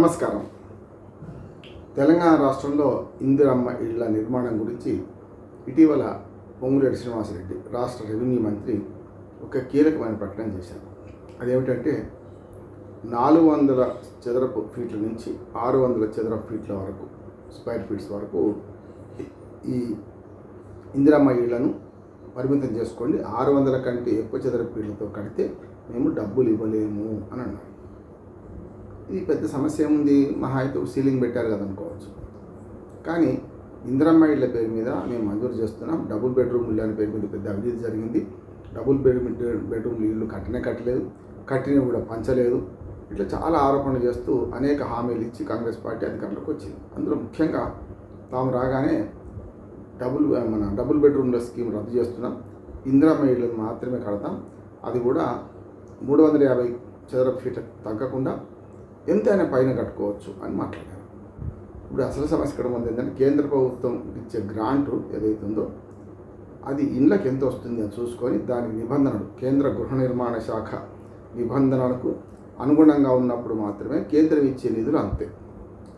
నమస్కారం. తెలంగాణ రాష్ట్రంలో ఇందిరమ్మ ఇళ్ళ నిర్మాణం గురించి ఇటీవల పొంగులేటి శ్రీనివాసరెడ్డి రాష్ట్ర రెవెన్యూ మంత్రి ఒక కీలకమైన ప్రకటన చేశారు. అదేమిటంటే నాలుగు వందల చదరపు ఫీట్ల నుంచి ఆరు వందల చదరపు ఫీట్ల వరకు స్క్వేర్ ఫీట్స్ వరకు ఈ ఇందిరమ్మ ఇళ్ళను పరిమితం చేసుకోండి. ఆరు వందల కంటే ఎక్కువ చదరపు ఫీట్లతో కడితే మేము డబ్బులు ఇవ్వలేము అని అన్నారు. ఇది పెద్ద సమస్య ఏముంది? మహా అయితే సీలింగ్ పెట్టారు కదా అనుకోవచ్చు. కానీ ఇందిరమ్మ ఇళ్ళ పేరు మీద మేము మంజూరు చేస్తున్నాం. డబుల్ బెడ్రూమ్ ఇళ్ళు అనే పేరు మీద పెద్ద అవినీతి జరిగింది. డబుల్ బెడ్రూమ్ బెడ్రూమ్ ఇల్లు కట్టనే కట్టలేదు. కట్టిన కూడా పంచలేదు. ఇట్లా చాలా ఆరోపణలు చేస్తూ అనేక హామీలు ఇచ్చి కాంగ్రెస్ పార్టీ అధికారంలోకి వచ్చింది. అందులో ముఖ్యంగా తాము రాగానే డబుల్ మన డబుల్ బెడ్రూమ్ల స్కీమ్ రద్దు చేస్తున్నాం. ఇందిరమ్మ ఇళ్ళను మాత్రమే కడతాం. అది కూడా మూడు వందల యాభై చదరపు ఫీట్ తగ్గకుండా ఎంతైనా పైన కట్టుకోవచ్చు అని మాట్లాడారు. ఇప్పుడు అసలు సమస్య ఇక్కడ ఉంది ఏంటంటే కేంద్ర ప్రభుత్వం ఇచ్చే గ్రాంట్ ఏదైతే ఉందో అది ఇళ్ళకి ఎంత వస్తుంది అని చూసుకొని దాని నిబంధనలు కేంద్ర గృహ నిర్మాణ శాఖ నిబంధనలకు అనుగుణంగా ఉన్నప్పుడు మాత్రమే కేంద్రం ఇచ్చే నిధులు అంతే.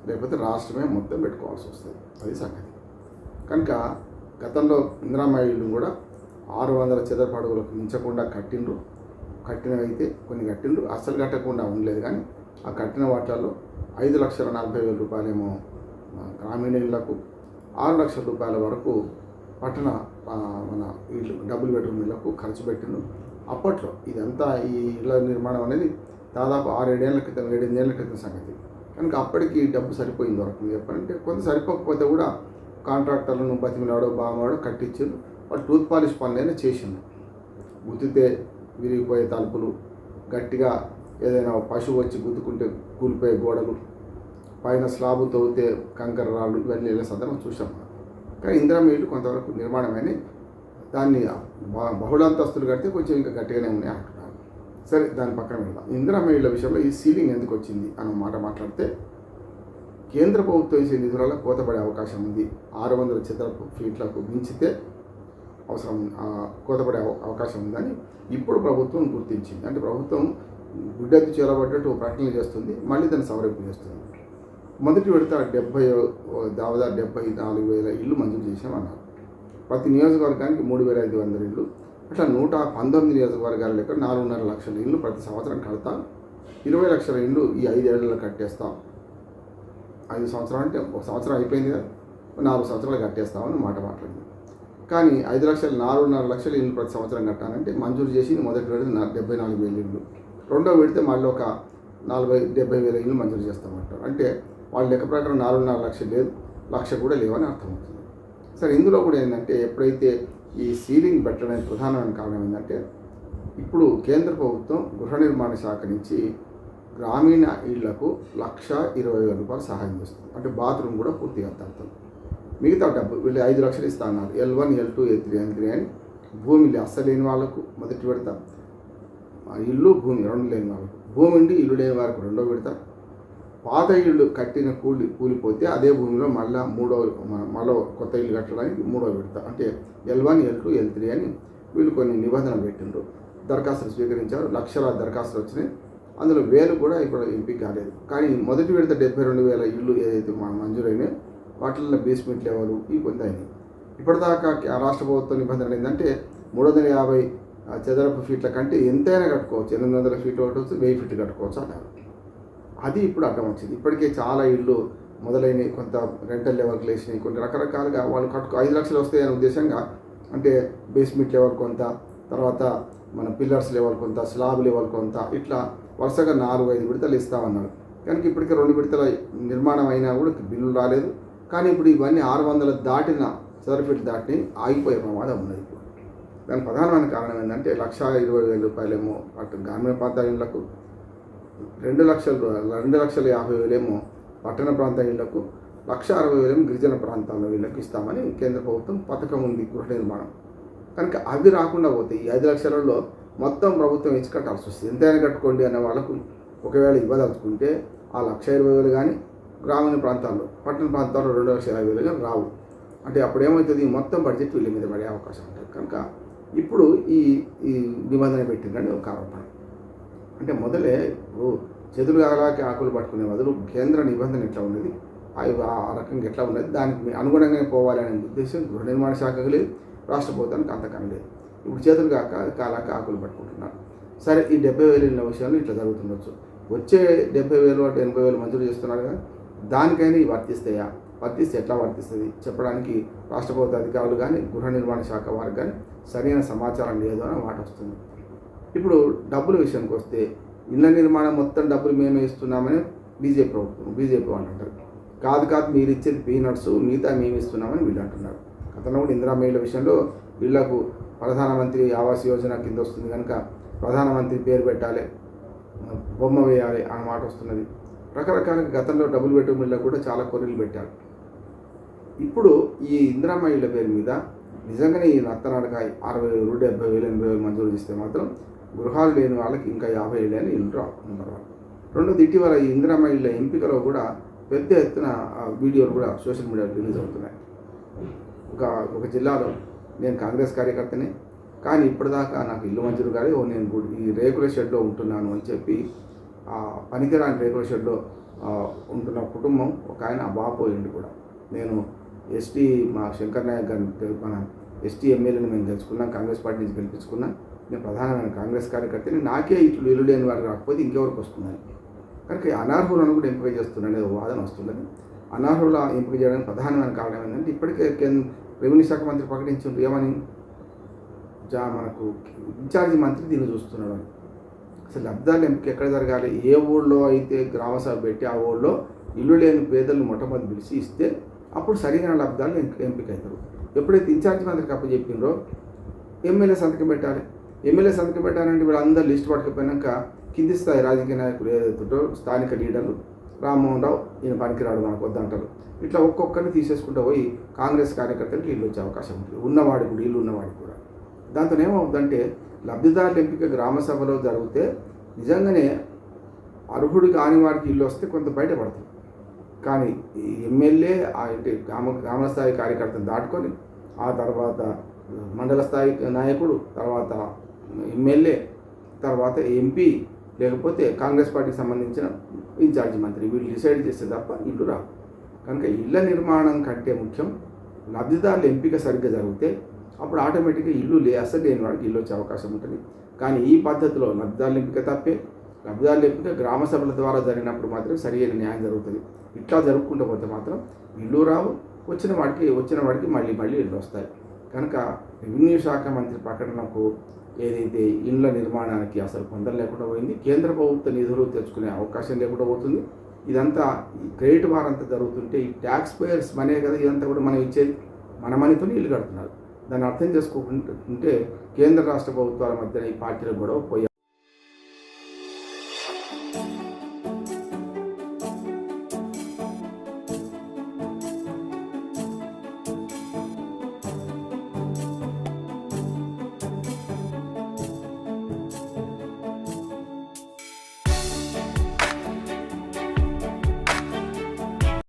లేకపోతే రాష్ట్రమే మొత్తం పెట్టుకోవాల్సి వస్తుంది. అది సంగతి. కనుక గతంలో ఇందిరామ్మ కూడా ఆరు వందల చదరపు అడుగులకు మించకుండా కట్టిండ్రు. కట్టినవైతే కొన్ని కట్టిండ్రు. అస్సలు కట్టకుండా ఉండలేదు కానీ ఆ కట్టిన వాటిల్లో ఐదు లక్షల నలభై వేల రూపాయలేమో గ్రామీణులకు గ్రామీణ ఆరు లక్షల రూపాయల వరకు పట్టణ మన ఇళ్ళు డబుల్ బెడ్రూమ్ ఇళ్ళకు ఖర్చు పెట్టిండు. అప్పట్లో ఇదంతా ఈ ఇళ్ళ నిర్మాణం అనేది దాదాపు ఆరు ఏడేళ్ళ క్రితం ఏడెనిమిదేళ్ళ క్రితం సంగతి. కనుక అప్పటికి డబ్బు సరిపోయింది వరకు. చెప్పాలంటే కొంత సరిపోకపోతే కూడా కాంట్రాక్టర్లను బతిమిలాడో బామాడో కట్టించారు వాళ్ళు టూత్ పాలిష్ పనులైనా చేసిండు. గుద్దితే విరిగిపోయే తలుపులు గట్టిగా ఏదైనా పశువు వచ్చి గుద్దుకుంటే కూలిపోయే గోడలు పైన స్లాబు తవ్వితే కంకర రాళ్ళు ఇవన్నీ వెళ్ళే సందర్భం చూసాం కానీ ఇందిరా ఇల్లు కొంతవరకు నిర్మాణమని దాన్ని బహుళాంతస్తులు కడితే కొంచెం ఇంకా గట్టిగానే ఉన్నాయి అంటున్నారు. సరే దాని పక్కన వెళ్దాం. ఇందిరా ఇళ్ళ విషయంలో ఈ సీలింగ్ ఎందుకు వచ్చింది అన్న మాట మాట్లాడితే కేంద్ర ప్రభుత్వం ఇచ్చే నిధులలో కోతపడే అవకాశం ఉంది. ఆరు వందల చదరపు ఫీట్లకు మించితే అవసరం కోతపడే అవ- అవకాశం ఉందని ఇప్పుడు ప్రభుత్వం గుర్తించింది. అంటే ప్రభుత్వం గుడ్డెత్తి చేరబడ్డట్టు ఓ ప్రకటన చేస్తుంది. మళ్ళీ దాన్ని సవరింపు చేస్తుంది. మొదటి విడత డెబ్బై దాదాపు డెబ్బై నాలుగు వేల ఇల్లు మంజూరు చేసామన్నారు ప్రతి నియోజకవర్గానికి మూడు వేల ఐదు వందల ఇల్లు అట్లా నూట పంతొమ్మిది నియోజకవర్గాల లెక్క నాలుగున్నర లక్షల ఇల్లు ప్రతి సంవత్సరం కడతాం. ఇరవై లక్షల ఇల్లు ఈ ఐదేళ్ళలో కట్టేస్తాం. ఐదు సంవత్సరాలు అంటే ఒక సంవత్సరం అయిపోయింది కదా. నాలుగు సంవత్సరాలు కట్టేస్తామని మాట మాట్లాడింది. కానీ ఐదు లక్షలు నాలుగున్నర లక్షల ఇల్లు ప్రతి సంవత్సరం కట్టాలంటే మంజూరు చేసి మొదటి విడత డెబ్బై నాలుగు వేల ఇల్లు రెండో విడితే మళ్ళీ ఒక నలభై డెబ్బై వేల ఇల్లు మంజూరు చేస్తామంటారు. అంటే వాళ్ళ లెక్క ప్రకారం నాలుగున్నర లక్షలు లేదు లక్ష కూడా లేవని అర్థమవుతుంది. సరే ఇందులో కూడా ఏంటంటే ఎప్పుడైతే ఈ సీలింగ్ పెట్టడానికి ప్రధానమైన కారణం ఏంటంటే ఇప్పుడు కేంద్ర ప్రభుత్వం గృహ నిర్మాణ శాఖ నుంచి గ్రామీణ ఇళ్ళకు లక్ష ఇరవై వేల రూపాయలు సహాయం చేస్తుంది. అంటే బాత్రూమ్ కూడా పూర్తిగా అర్థం మిగతా డబ్బు వీళ్ళు ఐదు లక్షలు ఇస్తా అన్నారు. L one L two L three L three అని భూమి అస్సలు లేని వాళ్ళకు మొదటి పెడతాం. ఇల్లు భూమి రెండు లేని వాళ్ళకు భూమి ఉండి ఇల్లు లేని వారికి రెండో విడత. పాత ఇల్లు కట్టిన కూలి కూలిపోతే అదే భూమిలో మళ్ళీ మూడో మ- మరో కొత్త ఇల్లు కట్టడానికి మూడో విడత. అంటే L one L two L three అని వీళ్ళు కొన్ని నిబంధనలు పెట్టిండ్రు. దరఖాస్తులు స్వీకరించారు. లక్షల దరఖాస్తులు వచ్చినాయి. అందులో వేలు కూడా ఇప్పుడు ఎంపిక కాలేదు. కానీ మొదటి విడత డెబ్బై రెండు వేల ఇల్లు ఏదైతే మా మంజూరైనాయో వాటిల్లో బేస్మెంట్ లెవెల్ ఇవి పొందాయి అయినాయి. ఇప్పటిదాకా రాష్ట్ర ప్రభుత్వ నిబంధనలు ఏంటంటే మూడు వందల యాభై చదరపు ఫీట్ల కంటే ఎంతైనా కట్టుకోవచ్చు. ఎనిమిది వందల ఫీట్లు వచ్చి వెయ్యి ఫీట్లు కట్టుకోవచ్చు అన్నారు. అది ఇప్పుడు అడ్డం వచ్చింది. ఇప్పటికే చాలా ఇళ్ళు మొదలైనవి కొంత రెంటల్ లెవెల్కి లేచినాయి కొన్ని రకరకాలుగా వాళ్ళు కట్టుకో ఐదు లక్షలు వస్తాయి అనే ఉద్దేశంగా అంటే బేస్మెంట్ లెవెల్ కొంత తర్వాత మన పిల్లర్స్ లెవెల్ కొంత స్లాబ్ లెవెల్ కొంత ఇట్లా వరుసగా నాలుగు ఐదు విడతలు ఇస్తామన్నారు. కనుక ఇప్పటికే రెండు విడతల నిర్మాణం అయినా కూడా బిల్లు రాలేదు. కానీ ఇప్పుడు ఇవన్నీ ఆరు వందల దాటిన చదరపు దాటిని దాటి ఆగిపోయే ప్రమాదం ఉన్నది. దాని ప్రధానమైన కారణం ఏంటంటే లక్ష ఇరవై వేల రూపాయలేమో అటు గ్రామీణ ప్రాంతాల ఇళ్ళకు రెండు లక్షలు రెండు లక్షల యాభై వేలేమో పట్టణ ప్రాంత ఇళ్ళకు లక్ష అరవై వేలేమో గిరిజన ప్రాంతాల్లో వీళ్ళకి ఇస్తామని కేంద్ర ప్రభుత్వం పథకం ఉంది గృహ నిర్మాణం. కనుక అవి రాకుండా పోతే ఈ ఐదు లక్షలలో మొత్తం ప్రభుత్వం ఇచ్చి కట్టాల్సి వస్తుంది. ఎంతైనా కట్టుకోండి అనే వాళ్ళకు ఒకవేళ ఇవ్వదలుచుకుంటే ఆ లక్ష ఇరవై వేలు కానీ గ్రామీణ ప్రాంతాల్లో పట్టణ ప్రాంతాల్లో రెండు లక్షల యాభై వేలు కానీ రావు. అంటే అప్పుడు ఏమవుతుంది మొత్తం బడ్జెట్ వీళ్ళ మీద పడే అవకాశం ఉంటుంది. కనుక ఇప్పుడు ఈ ఈ నిబంధన పెట్టిందని ఒక ఆరోపణ. అంటే మొదలే ఇప్పుడు చేతులు కాలాకి ఆకులు పట్టుకునే బదులు కేంద్ర నిబంధన ఎట్లా ఉన్నది? అవి ఆ రకంగా ఎట్లా ఉన్నది? దానికి అనుగుణంగానే పోవాలనే ఉద్దేశం గృహ నిర్మాణ శాఖకు లేదు రాష్ట్ర ప్రభుత్వానికి అంతకన్నా లేదు. ఇప్పుడు చేతులు కాక కాలాక ఆకులు పట్టుకుంటున్నారు. సరే ఈ డెబ్బై వేలు ఇళ్ళ విషయాలు ఇట్లా జరుగుతుండొచ్చు. వచ్చే డెబ్బై వేలు అంటే ఎనభై వేలు మంజూరు చేస్తున్నారు కదా దానికైనా ఇవి వర్తిస్తాయా? వర్తిస్తే ఎట్లా వర్తిస్తుంది. చెప్పడానికి రాష్ట్ర ప్రభుత్వ అధికారులు కానీ గృహ నిర్మాణ శాఖ వారికి కానీ సరైన సమాచారం లేదు అని మాట వస్తుంది. ఇప్పుడు డబ్బుల విషయానికి వస్తే ఇళ్ళ నిర్మాణం మొత్తం డబ్బులు మేమే ఇస్తున్నామని బీజేపీ ప్రభుత్వం బీజేపీ వాళ్ళు అంటారు. కాదు కాదు మీరు ఇచ్చేది పీనట్స్ మిగతా మేము ఇస్తున్నామని వీళ్ళు అంటున్నారు. గతంలో కూడా ఇందిరా మహిళల విషయంలో వీళ్ళకు ప్రధానమంత్రి ఆవాస్ యోజన కింద వస్తుంది కనుక ప్రధానమంత్రి పేరు పెట్టాలి బొమ్మ వేయాలి అన్న మాట వస్తున్నది. రకరకాల గతంలో డబ్బులు బెడ్రూమ్ కూడా చాలా కొర్రీలు పెట్టారు. ఇప్పుడు ఈ ఇందిరమ్మ ఇళ్ళ పేరు మీద నిజంగానే ఈ నత్తనాడక అరవై వేలు డెబ్బై వేలు ఎనభై వేలు మంజూరు చేస్తే మాత్రం గృహాలు లేని వాళ్ళకి ఇంకా యాభై ఏళ్ళు అని ఇల్లు రావు రెండోది ఇటీవల ఈ ఇందిరమ్మ ఇళ్ళ ఎంపికలో కూడా పెద్ద ఎత్తున వీడియోలు కూడా సోషల్ మీడియాలో రిలీజ్ అవుతున్నాయి. ఒక ఒక జిల్లాలో నేను కాంగ్రెస్ కార్యకర్తనే కానీ ఇప్పటిదాకా నాకు ఇల్లు మంజూరు కాదు ఓ నేను ఈ రేకుల షెడ్లో ఉంటున్నాను అని చెప్పి ఆ పనికిరాని రేకుల షెడ్లో ఉంటున్న కుటుంబం ఒక ఆయన బాపోయింది కూడా. నేను ఎస్టీ మా శంకర్ నాయక్ గారిని మన ఎస్టీ ఎమ్మెల్యేని మేము గెలుచుకున్నాం కాంగ్రెస్ పార్టీ నుంచి గెలిపించుకున్నాం. నేను ప్రధానమైన కాంగ్రెస్ కార్యకర్తని. నాకే ఇట్లు ఇల్లు లేని వారు కాకపోతే ఇంకెవరికి వస్తుందని. కనుక అనర్హులను కూడా ఎంపిక చేస్తున్నాడు ఒక వాదన వస్తున్నది. అనర్హుల ఎంపిక చేయడానికి ప్రధానమైన కారణం ఏంటంటే ఇప్పటికే కేంద్ర రెవెన్యూ శాఖ మంత్రి ప్రకటించారు ఏమని? జా మనకు ఇన్ఛార్జి మంత్రి దీన్ని చూస్తున్నాడు అని. అసలు లబ్ధాలు ఎంపిక ఎక్కడ జరగాలి? ఏ ఊళ్ళో అయితే గ్రామ సభ పెట్టి ఆ ఊళ్ళో ఇల్లు లేని పేదలను మొట్టమొదటి పిలిచి ఇస్తే అప్పుడు సరైన లబ్ధాలు ఎంపిక ఎంపిక అవుతారు ఎప్పుడైతే ఇన్ఛార్జ్ మంత్రికి అప్పచెప్పిండ్రో ఎమ్మెల్యే సంతకం పెట్టాలి. ఎమ్మెల్యే సంతకం పెట్టాలంటే వీళ్ళందరూ లిస్ట్ పట్టుకుపోయినాక కింది స్థాయి రాజకీయ నాయకులు ఏదైతుంటో స్థానిక లీడర్లు రామ్మోహన్ రావు ఈయన పనికిరాడు మనకు వద్దంటారు ఇట్లా ఒక్కొక్కరిని తీసేసుకుంటూ పోయి కాంగ్రెస్ కార్యకర్తలకు ఇల్లు వచ్చే అవకాశం ఉంటుంది ఉన్నవాడు కూడా ఇల్లు ఉన్నవాడికి కూడా. దాంతో ఏమవుతుందంటే లబ్ధిదారుల ఎంపిక గ్రామ సభలో జరిగితే నిజంగానే అర్హుడు కాని వాడికి ఇల్లు వస్తే కొంత బయటపడుతుంది కానీ ఈ ఎమ్మెల్యే ఆ ఇంటి గ్రామ గ్రామ స్థాయి కార్యకర్తను దాటుకొని ఆ తర్వాత మండల స్థాయి నాయకుడు తర్వాత ఎమ్మెల్యే తర్వాత ఎంపీ లేకపోతే కాంగ్రెస్ పార్టీకి సంబంధించిన ఇన్ఛార్జి మంత్రి వీళ్ళు డిసైడ్ చేస్తే తప్ప ఇల్లు రావు. కనుక ఇళ్ళ నిర్మాణం కంటే ముఖ్యం లబ్ధిదారుల ఎంపిక సరిగ్గా జరిగితే అప్పుడు ఆటోమేటిక్గా ఇల్లు లే అసలు లేని వాడికి ఇల్లు వచ్చే అవకాశం ఉంటుంది. కానీ ఈ పద్ధతిలో లబ్ధిదారుల ఎంపిక తప్పే. లబ్ధిదారుల లేకుంటే గ్రామ సభల ద్వారా జరిగినప్పుడు మాత్రం సరైన న్యాయం జరుగుతుంది. ఇట్లా జరుపుకుంటూ పోతే మాత్రం ఇల్లు రావు వచ్చిన వాడికి వచ్చిన వాడికి మళ్ళీ మళ్ళీ ఇల్లు వస్తాయి. కనుక రెవెన్యూ శాఖ మంత్రి ప్రకటనకు ఏదైతే ఇళ్ళ నిర్మాణానికి అసలు పొందలు లేకుండా పోయింది కేంద్ర ప్రభుత్వ నిధులు తెచ్చుకునే అవకాశం లేకుండా పోతుంది. ఇదంతా ఈ క్రెడిట్ వారంతా జరుగుతుంటే ఈ ట్యాక్స్ పేయర్స్ మనే కదా ఇదంతా కూడా మనం ఇచ్చేది. మన మనీతోనే ఇల్లు కడుతున్నారు. దాన్ని అర్థం చేసుకోకుంటే కేంద్ర రాష్ట్ర ప్రభుత్వాల మధ్యన ఈ పార్టీలకు గొడవ పోయే